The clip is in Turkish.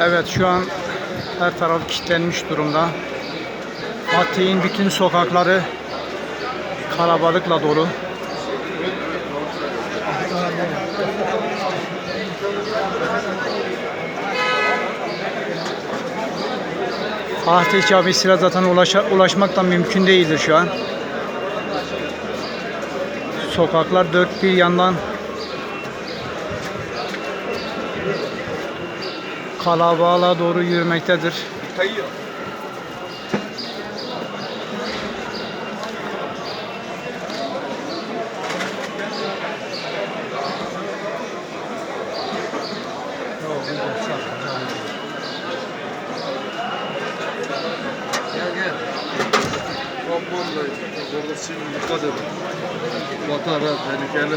Evet şu an her taraf kilitlenmiş durumda. Fatih'in bütün sokakları kalabalıkla dolu. Fatih Camisi'ne zaten ulaşa, ulaşmak da mümkün değildir şu an. Sokaklar dört bir yandan kalabalığa doğru yürümektedir. Dayı. Orada şimdi dikkat edin. Batar ha tehlikeli.